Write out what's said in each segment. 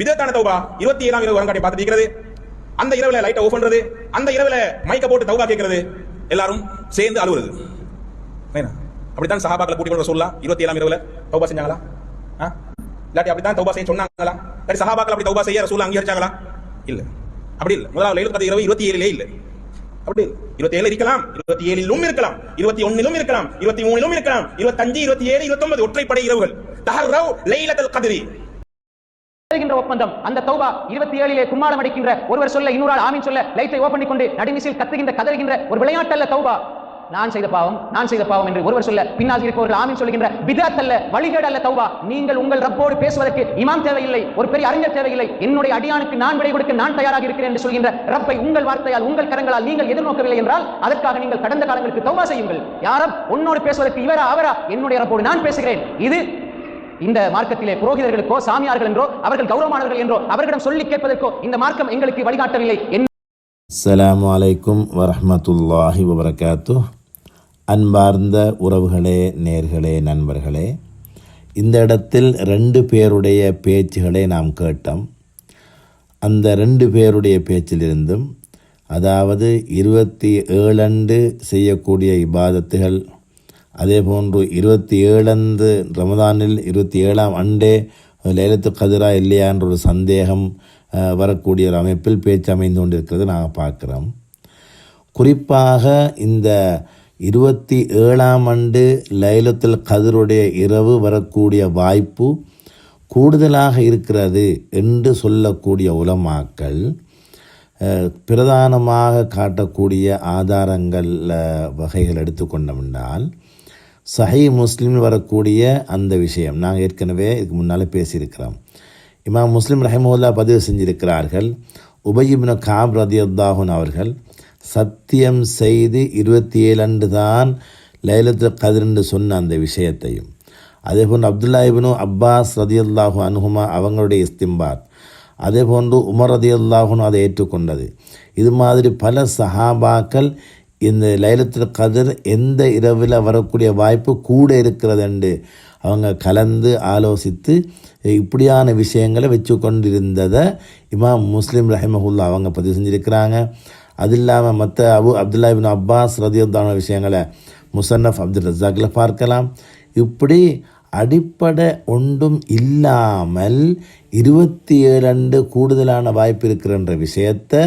விதத்தான தௌபா இருபத்தி ஏழாம் இரவு வரங்காட்டி பார்த்து இருக்கிறது. அந்த இரவுல லைட்டை ஓஃப் பண்றது. அந்த இரவுல மைக்க போட்டு தௌபா கேட்கறது. எல்லாரும் சேர்ந்து அழுவுறது. அப்படித்தான் சஹாபாக்களை கூட்டி கொண்டு சொல்லலாம். இருபத்தி ஏழாம் இரவுல தௌபா செஞ்சாங்களா? ஆ? இல்லாட்டி அப்படித்தான் தௌபா செய்ய சொன்னாங்களா? இல்லாட்டி சஹாபாக்கள் அப்படி தௌபா செய்ய ரசூல் அங்கீகரிச்சாங்களா? இல்ல. அப்படி இல்லை. முதலாவது லைலத்துல் கத்ர் இரவு இருபத்தி ஏழுலே இல்லை. அப்படி இருபத்தி ஏழு இருக்கலாம். இருபத்தி ஏழிலும் இருக்கலாம். இருபத்தி ஒன்னிலும் இருக்கலாம். இருபத்தி மூணிலும் இருக்கலாம். இருபத்தஞ்சு இருபத்தி ஏழு இருபத்தி ஒன்பது ஒற்றைப்படை இரவுகள். தஹர்ரவ் லைலத்தல் கதிரி. தருகின்ற ஒப்பந்தம். அந்த தௌபா இருபத்தி ஏழிலே கும்மாளம் அடிக்கின்ற ஒருவர் சொல்ல இன்னொரு ஆள் ஆமீன் சொல்ல லைட்டை ஓபன் கொண்டு நடுமிசில் கத்துகின்ற கதறுகின்ற ஒரு விளையாட்டு அல்ல தௌபா. நான் செய்த பாவம் நான் செய்த பாவம் என்று ஒருவர் சொல்ல பின்னால் இருப்பவர்கள் ஆமின் சொல்லுகின்ற பிதாத் அல்ல வழிகேடு அல்ல தௌபா. நீங்கள் உங்கள் ரப்போடு பேசுவதற்கு இமாம் தேவையில்லை ஒரு பெரிய அறிஞர் தேவையில்லை. என்னுடைய அடியானுக்கு நான் விடை கொடுக்க நான் தயாராக இருக்கிறேன் என்று சொல்கின்ற ரப்பை உங்கள் வார்த்தையால் உங்கள் கரங்களால் நீங்கள் எதிர்நோக்கவில்லை என்றால் அதற்காக நீங்கள் கடந்த காலங்களுக்கு தௌபா செய்யுங்கள். யாரும் உன்னோடு பேசுவதற்கு இவரா அவரா என்னுடைய ரப்போடு நான் பேசுகிறேன். இது இந்த மார்க்கத்திலே புரோகிதர்களுக்கோ சாமியார்கள் என்றோ அவர்கள் கௌரவமானவர்கள் என்றோ அவர்களிடம் சொல்லி கேட்பதற்கோ இந்த மார்க்கம் எங்களுக்கு வழிகாட்டவில்லை. அஸ்ஸலாமு அலைக்கும் வரமத்துல்லாஹி வபரகாத்து. அன்பார்ந்த உறவுகளே நேர்களே நண்பர்களே இந்த இடத்தில் ரெண்டு பேருடைய பேச்சுகளை நாம் கேட்டோம். அந்த ரெண்டு பேருடைய பேச்சிலிருந்தும் அதாவது இருபத்தி ஏழண்டு செய்யக்கூடிய இபாதத்துகள் அதே போன்று இருபத்தி ஏழந்து ரமதானில் இருபத்தி ஏழாம் அண்டே லைலத்து கதிரா இல்லையா என்ற ஒரு சந்தேகம் வரக்கூடிய ஒரு அமைப்பில் பேச்சு அமைந்து கொண்டிருக்கிறது நாங்கள் பார்க்குறோம். குறிப்பாக இந்த இருபத்தி ஏழாம் ஆண்டு லைலத்தில் கதிருடைய இரவு வரக்கூடிய வாய்ப்பு கூடுதலாக இருக்கிறது என்று சொல்லக்கூடிய உலமாக்கள் பிரதானமாக காட்டக்கூடிய ஆதாரங்கள் வகைகள் எடுத்துக்கொண்டோம்னால் சஹி முஸ்லீமில் வரக்கூடிய அந்த விஷயம். நாங்கள் ஏற்கனவே இதுக்கு முன்னால் பேசியிருக்கிறோம். இமாம் முஸ்லீம் ரஹிமுல்லா பதிவு செஞ்சிருக்கிறார்கள். உபயிபின் காப் ரதியுல்லாஹூன் அவர்கள் சத்தியம் செய்து இருபத்தி ஏழு அன்று தான் லைலத்து கதிர் என்று சொன்ன அந்த விஷயத்தையும். அதே போன்று அப்துல்லா இபினு அப்பாஸ் ரதியுல்லாஹு அனுகுமா அவங்களுடைய இஸ்திம்பாத். அதே போன்று உமர் ரதியுல்லாஹுன்னு அதை ஏற்றுக்கொண்டது. இது மாதிரி பல சஹாபாக்கள் இந்த லைலத்தில் கதிர் எந்த இரவில் வரக்கூடிய வாய்ப்பு கூட இருக்கிறதுண்டு. அவங்க கலந்து ஆலோசித்து இப்படியான விஷயங்களை வச்சு கொண்டிருந்ததை இமாம் முஸ்லீம் ரஹிமஹுல்லா அவங்க பதிவு செஞ்சுருக்கிறாங்க. அது இல்லாமல் மற்ற அபு அப்துல்லா இபின் அப்பாஸ் ரதியுத்தான விஷயங்களை முசன்னஃப் அப்துல் ரஜாக்கில் பார்க்கலாம். இப்படி அடிப்படை ஒன்றும் இல்லாமல் இருபத்தி ஏழு கூடுதலான வாய்ப்பு இருக்கிறன்ற விஷயத்தை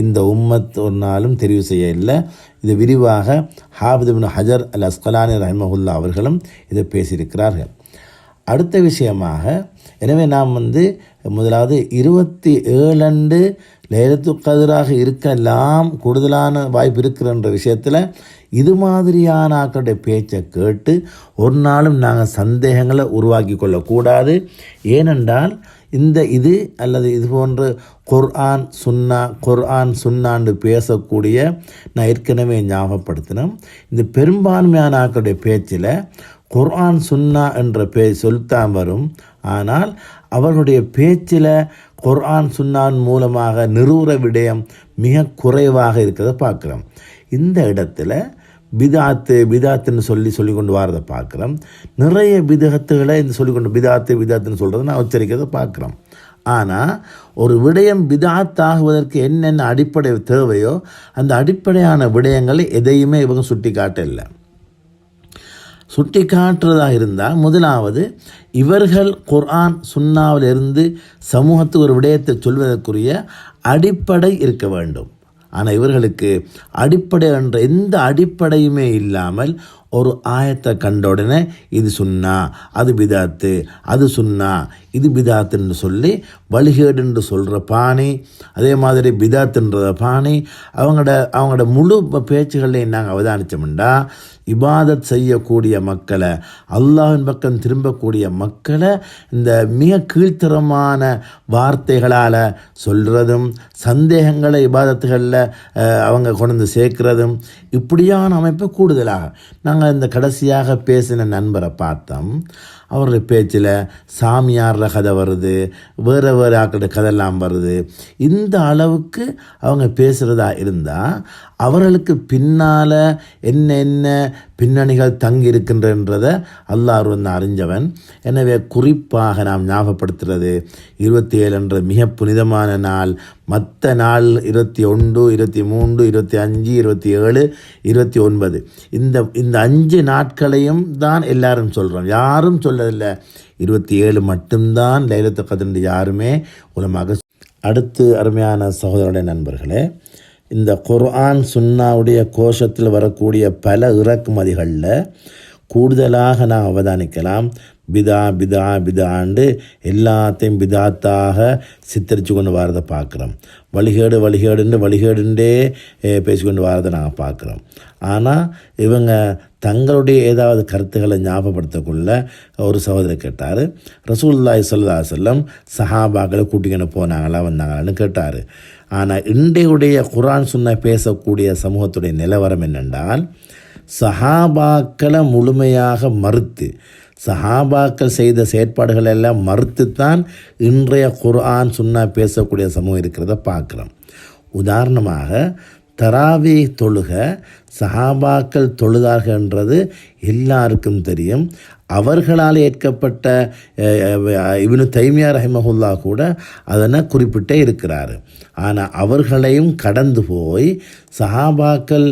இந்த உம்மத் ஒன்னாலும் தெரிவு செய்ய இல்லை. இது விரிவாக ஹாபிதுபின் ஹஜர் அல் அஸ்கலானி ரஹ்மஹுல்லா அவர்களும் இதை பேசியிருக்கிறார்கள். அடுத்த விஷயமாக எனவே நாம் வந்து முதலாவது இருபத்தி ஏழண்டு லேலத்து கதிராக இருக்கலாம் கூடுதலான வாய்ப்பு இருக்கிறன்ற விஷயத்தில் இது மாதிரியான ஆக்களுடைய பேச்சை கேட்டு ஒரு நாளும் நாங்கள் சந்தேகங்களை உருவாக்கி கொள்ளக்கூடாது. ஏனென்றால் இந்த இது அல்லது இது போன்ற குர்ஆன் சுன்னா குர்ஆன் சுன்னாண்டு பேசக்கூடிய நான் ஏற்கனவே ஞாபகப்படுத்தினேன் இந்த பெரும்பான்மையான ஆக்களுடைய பேச்சில் குர்ஆன் சுன்னா என்ற பே சொல்தான் வரும். ஆனால் அவர்களுடைய பேச்சில் குர்ஆன் சுன்னான் மூலமாக நிறுவுற விடயம் மிக குறைவாக இருக்கிறத பார்க்குறோம். இந்த இடத்துல பிதாத்து பிதாத்துன்னு சொல்லி சொல்லி கொண்டு வரதை பார்க்குறோம். நிறைய பிதகத்துகளை இந்த சொல்லி கொண்டு பிதாத்து பிதாத்துன்னு சொல்கிறத நான் உச்சரிக்கிறத பார்க்குறோம். ஆனால் ஒரு விடயம் பிதாத்தாகுவதற்கு என்னென்ன அடிப்படை தேவையோ அந்த அடிப்படையான விடயங்களை எதையுமே இவங்க சுட்டி காட்டலை சுட்டி காட்டுறதாக இருந்தால் முதலாவது இவர்கள் குர்ஆன் சுன்னாவிலிருந்து சமூகத்துக்கு ஒரு விடயத்தை சொல்வதற்குரிய அடிப்படை இருக்க வேண்டும். ஆனால் இவர்களுக்கு அடிப்படை என்ற எந்த அடிப்படையுமே இல்லாமல் ஒரு ஆயத்தை கண்ட உடனே இது சுன்னா அது பிதாத்து அது சுன்னா இது பிதாத்துன்னு சொல்லி வழிகேடுன்னு சொல்கிற பாணி அதே மாதிரி பிதாத்துன்ற பாணி அவங்களோட அவங்களோட முழு பேச்சுகளையும் நாங்கள் அவதானித்தோம்டா இபாதத் செய்யக்கூடிய மக்களை அல்லாஹின் பக்கம் திரும்பக்கூடிய மக்களை இந்த மிக கீழ்த்தரமான வார்த்தைகளால் சொல்கிறதும் சந்தேகங்களை இபாதத்துகளில் அவங்க கொண்டு சேர்க்கிறதும் இப்படியான அமைப்பு கூடுதலாக. நாங்கள் இந்த கடைசியாக பேசின நண்பரை பார்த்தோம். அவருடைய பேச்சில் சாமியார் சாமியார்ல கதை வருது. வேறு வேறு ஆக்களுடைய கதையெல்லாம் வருது. இந்த அளவுக்கு அவங்க பேசுகிறதா இருந்தால் அவர்களுக்கு பின்னால் என்ன என்ன பின்னணிகள் தங்கி இருக்கின்றன்றதை அல்லாஹ் வந்து அறிஞ்சவன். எனவே குறிப்பாக நாம் ஞாபகப்படுத்துறது இருபத்தி ஏழு என்ற மிக புனிதமான நாள். மற்ற நாள் இருபத்தி ஒன்று இருபத்தி மூன்று இருபத்தி அஞ்சு இருபத்தி ஏழு இருபத்தி ஒன்பது இந்த இந்த அஞ்சு நாட்களையும் தான் எல்லாரும் சொல்கிறோம் யாரும் சொல்லதில்லை. இருபத்தி ஏழு மட்டும்தான் லைலத்து கதிரண்டு யாருமே உலமாக அடுத்து அருமையான சகோதரனுடைய நண்பர்களே இந்த குர்ஆன் சுன்னாவுடைய கோஷத்தில் வரக்கூடிய பல இறக்குமதிகளில் கூடுதலாக நான் அவதானிக்கலாம். பிதா பிதா பிதாண்டு எல்லாத்தையும் பிதாத்தாக சித்தரித்து கொண்டு வரதை பார்க்குறோம். வழிகேடு வழிகேடுன்னு வழிகேடுண்டே பேசிக்கொண்டு வரதை நாங்கள் பார்க்குறோம். ஆனால் இவங்க தங்களுடைய ஏதாவது கருத்துக்களை ஞாபகப்படுத்தக்குள்ள ஒரு சகோதரர் கேட்டார் ரசூல்லாய் சொல்லா செல்லம் சஹாபாக்களை கூட்டிக்கின்னு போனாங்களா வந்தாங்களான்னு கேட்டார். ஆனால் இன்றையுடைய குரான் சொன்ன பேசக்கூடிய சமூகத்துடைய நிலவரம் என்னென்றால் சஹாபாக்களை முழுமையாக மறுத்து சஹாபாக்கள் செய்த செயற்பாடுகள் எல்லாம் மறுத்துத்தான் இன்றைய குர்ஆன் சுன்னா பேசக்கூடிய சமூகம் இருக்கிறத பார்க்குறோம். உதாரணமாக தராவி தொழுக சஹாபாக்கள் தொழுதார்கள்ன்றது எல்லாருக்கும் தெரியும். அவர்களால் ஏற்கப்பட்ட இவனு தைமியா ரஹிமஹுல்லா கூட அதனை குறிப்பிட்டே இருக்கிறார். ஆனால் அவர்களையும் கடந்து போய் சஹாபாக்கள்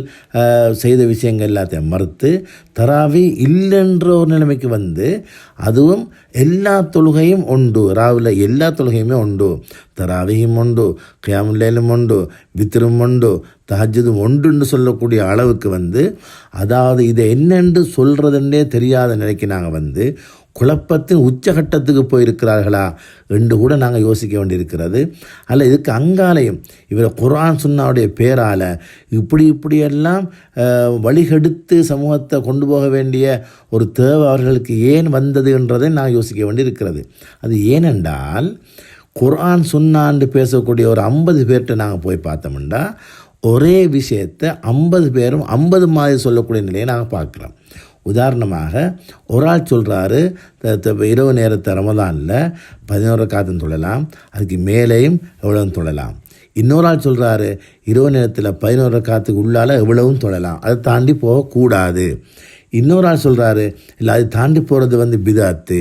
செய்த விஷயங்கள் எல்லாத்தையும் மறுத்து தராவி இல்லைன்ற ஒரு நிலைமைக்கு வந்து அதுவும் எல்லா தொழுகையும் உண்டு. ராவில் எல்லா தொழுகையுமே உண்டு. தராவியும் உண்டு. கியாமுல்லேலும் உண்டு. வித்திரும் உண்டு. தஹஜது ஒன்றுன்னு சொல்லக்கூடிய அளவுக்கு வந்து அதாவது இதை என்னென்று சொல்கிறதுன்னே தெரியாத நிலைக்கு நாங்கள் வந்து குழப்பத்தின் உச்சகட்டத்துக்கு போயிருக்கிறார்களா என்று கூட நாங்கள் யோசிக்க வேண்டியிருக்கிறது. அல்ல இதுக்கு அங்காலையும் இவர் குரான் சுன்னாவுடைய பேரால் இப்படி இப்படியெல்லாம் வழிகெடுத்து சமூகத்தை கொண்டு போக வேண்டிய ஒரு தேவை அவர்களுக்கு ஏன் வந்தது என்றதை நாங்கள் யோசிக்க வேண்டியிருக்கிறது. அது ஏனென்றால் குர்ஆன் சுன்னான்னு பேசக்கூடிய ஒரு ஐம்பது பேர்கிட்ட நாங்கள் போய் பார்த்தோம்னா ஒரே விஷயத்தை ஐம்பது பேரும் ஐம்பது மாதிரி சொல்லக்கூடிய நிலையை நாங்கள் பார்க்குறோம். உதாரணமாக ஒரு ஆள் சொல்கிறாரு இரவு நேரத்தை ரமதானில் பதினோரு காத்தும் தொழலாம் அதுக்கு மேலேயும் எவ்வளவு தொழலாம். இன்னொரு ஆள் சொல்கிறாரு இரவு நேரத்தில் பதினோரு காத்துக்கு உள்ளால் எவ்வளவும் தொழலாம். அதை தாண்டி போகக்கூடாது. இன்னொரு ஆள் சொல்கிறாரு இல்லை அது தாண்டி போகிறது வந்து பிதாத்து.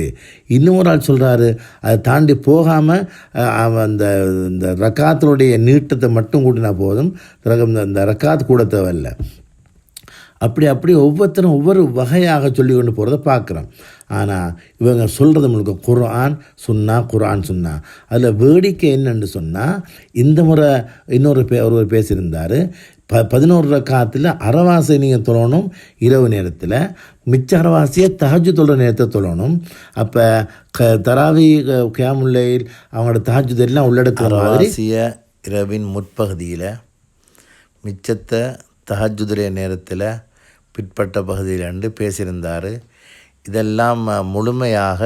இன்னொரு ஆள் சொல்கிறாரு அதை தாண்டி போகாமல் அந்த இந்த ரக்காத்தினுடைய நீட்டத்தை மட்டும் கூட்டினா போதும். ரகம் இந்த ரக்காத் கூட தேவையில்லை. அப்படி அப்படி ஒவ்வொருத்தரும் ஒவ்வொரு வகையாக சொல்லி கொண்டு போகிறத பார்க்குறோம். ஆனால் இவங்க சொல்கிறது முழுக்க குர்ஆன் சுன்னா குர்ஆன் சுன்னா. அதில் வேடிக்கை என்னென்னு சொன்னால் இந்த முறை இன்னொரு பே ஒருவர் பேசியிருந்தார் ப பதினோரு ரக்காத்தில் அறவாசை நீங்கள் தொழணும் இரவு நேரத்தில். மிச்ச அறவாசியை தஹஜு தொழுற நேரத்தை தொழணும். அப்போ க தராவி கேமுல்லையில் அவங்களோட தஹஜுத் எல்லாம் உள்ளடக்கிற மாதிரி இரவின் முற்பகுதியில் மிச்சத்தை தஹஜுதுடைய நேரத்தில் பிற்பட்ட பகுதியில் அன்று பேசியிருந்தார். இதெல்லாம் முழுமையாக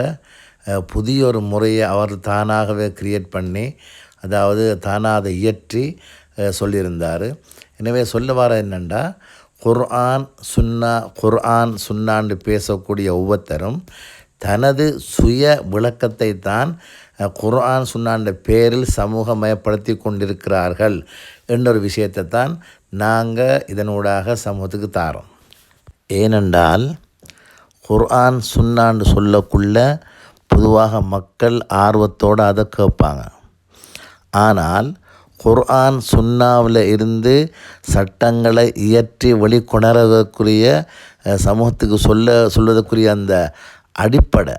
புதிய ஒரு முறையை அவர் தானாகவே கிரியேட் பண்ணி அதாவது தானாக அதை இயற்றி சொல்லியிருந்தார். எனவே சொல்ல வர என்னென்னா குர்ஆன் சுன்னா குர்ஆன் சுன்னான்னு பேசக்கூடிய ஒவ்வொருத்தரும் தனது சுய விளக்கத்தை தான் குர்ஆன் சுன்னான்ற பேரில் சமூகமயப்படுத்தி கொண்டிருக்கிறார்கள் என்ற விஷயத்தை தான் நாங்கள் இதனூடாக சமூகத்துக்கு தாரோம். ஏனென்றால் குர்ஆன் சுன்னான்னு சொல்லக்குள்ள பொதுவாக மக்கள் ஆர்வத்தோடு அதை கேட்பாங்க. ஆனால் குர்ஆன் சுன்னாவில் இருந்து சட்டங்களை இயற்றி வெளிக்கொணர்வதற்குரிய சமூகத்துக்கு சொல்ல சொல்வதற்குரிய அந்த அடிப்படை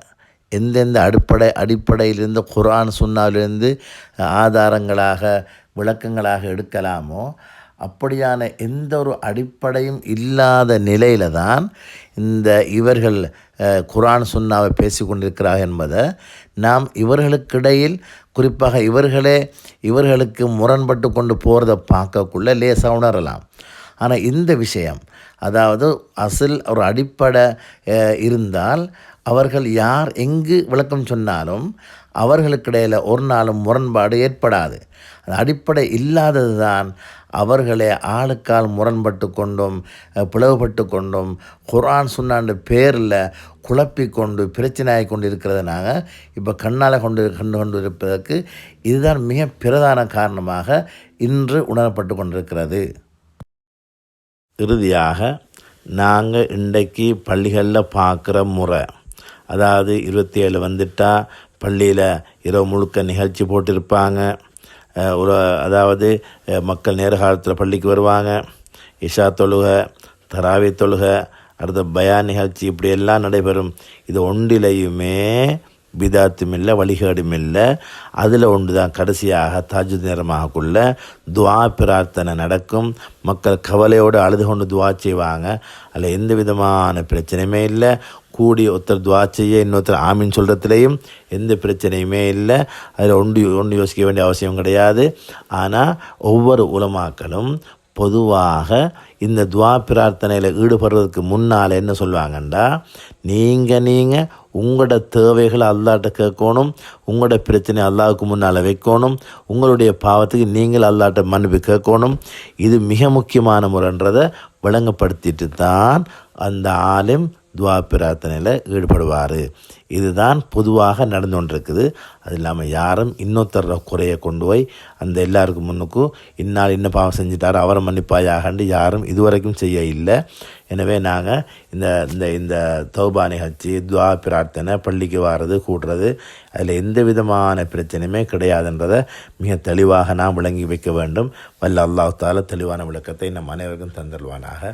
எந்தெந்த அடிப்படை அடிப்படையிலிருந்து குர்ஆன் சுன்னாவிலிருந்து ஆதாரங்களாக விளக்கங்களாக எடுக்கலாமோ அப்படியான எந்த ஒரு அடிப்படையும் இல்லாத நிலையில தான் இந்த இவர்கள் குரான் சுன்னாவை பேசி என்பதை நாம் இவர்களுக்கிடையில் குறிப்பாக இவர்களே இவர்களுக்கு முரண்பட்டு கொண்டு போகிறத பார்க்கக்குள்ளே லேசாக உணரலாம். ஆனால் இந்த விஷயம் அதாவது அசில் ஒரு அடிப்படை இருந்தால் அவர்கள் யார் எங்கு விளக்கம் சொன்னாலும் அவர்களுக்கிடையில் ஒரு நாளும் முரண்பாடு ஏற்படாது. அடிப்படை இல்லாதது தான் அவர்களே ஆளுக்கால் முரண்பட்டு கொண்டும் பிளவுபட்டு கொண்டும். குரான் சுன்னாண்டு பேரில் குழப்பிக்கொண்டு பிரச்சனையாகி கொண்டு இருக்கிறத நாங்கள் இப்போ கண்ணால் கொண்டு கண்டு கொண்டு இருப்பதற்கு இதுதான் மிக பிரதான காரணமாக இன்று உணரப்பட்டு கொண்டிருக்கிறது. இறுதியாக நாங்கள் இன்றைக்கு பள்ளிகளில் பார்க்குற முறை அதாவது இருபத்தி ஏழு வந்துட்டால் பள்ளியில் இரவு முழுக்க நிகழ்ச்சி போட்டிருப்பாங்க. ஒரு அதாவது மக்கள் நேர காலத்தில் பள்ளிக்கு வருவாங்க. இஷா தொழுக தராவி தொழுக அடுத்த பயான் நிகழ்ச்சி இப்படி எல்லாம் நடைபெறும். இது ஒன்றிலையுமே பிதாத்தும் இல்லை வழிகாடும் இல்லை அதில் ஒன்று தான் கடைசியாக தாஜு நேரமாகக்குள்ள துவா பிரார்த்தனை நடக்கும். மக்கள் கவலையோடு அழுது கொண்டு துவா செய்வாங்க. அதில் எந்த விதமான பிரச்சனையுமே இல்லை. கூடி ஒருத்தர் துவா செய்ய இன்னொருத்தர் ஆமின்னு சொல்கிறதுலேயும் எந்த பிரச்சனையுமே இல்லை. அதில் ஒன்று ஒன்று யோசிக்க வேண்டிய அவசியம் கிடையாது. ஆனால் ஒவ்வொரு உலமாக்களும் பொதுவாக இந்த துவா பிரார்த்தனையில் ஈடுபடுறதுக்கு முன்னால் என்ன சொல்லுவாங்கண்டா? நீங்கள் நீங்கள் உங்களோட தேவைகளை அல்லாட்ட கேட்கணும். உங்களோட பிரச்சனை அல்லாவுக்கு முன்னால் வைக்கணும். உங்களுடைய பாவத்துக்கு நீங்கள் அல்லாட்ட மன்னிப்பு கேட்கணும். இது மிக முக்கியமான முறைன்றதை விளங்கப்படுத்திட்டு தான் அந்த ஆளும் துவா பிரார்த்தனையில் ஈடுபடுவார். இதுதான் பொதுவாக நடந்து கொண்டிருக்குது. அது இல்லாமல் யாரும் இன்னொருத்தர குறையை கொண்டு போய் அந்த எல்லாருக்கும் முன்னுக்கும் இன்னால் இன்ன பாவம் செஞ்சிட்டார் அவரை மன்னிப்பாயாகண்டு யாரும் இதுவரைக்கும் செய்ய இல்லை. எனவே நாங்கள் இந்த இந்த இந்த தௌபா நிகழ்ச்சி துவா பிரார்த்தனை பள்ளிக்கு வாரது கூடுறது அதில் எந்த விதமான பிரச்சனையுமே கிடையாதுன்றதை மிக தெளிவாக நாம் விளங்கி வைக்க வேண்டும். வல்ல அல்லாஹ் தால தெளிவான விளக்கத்தை நம் அனைவருக்கும் தந்தருவானாக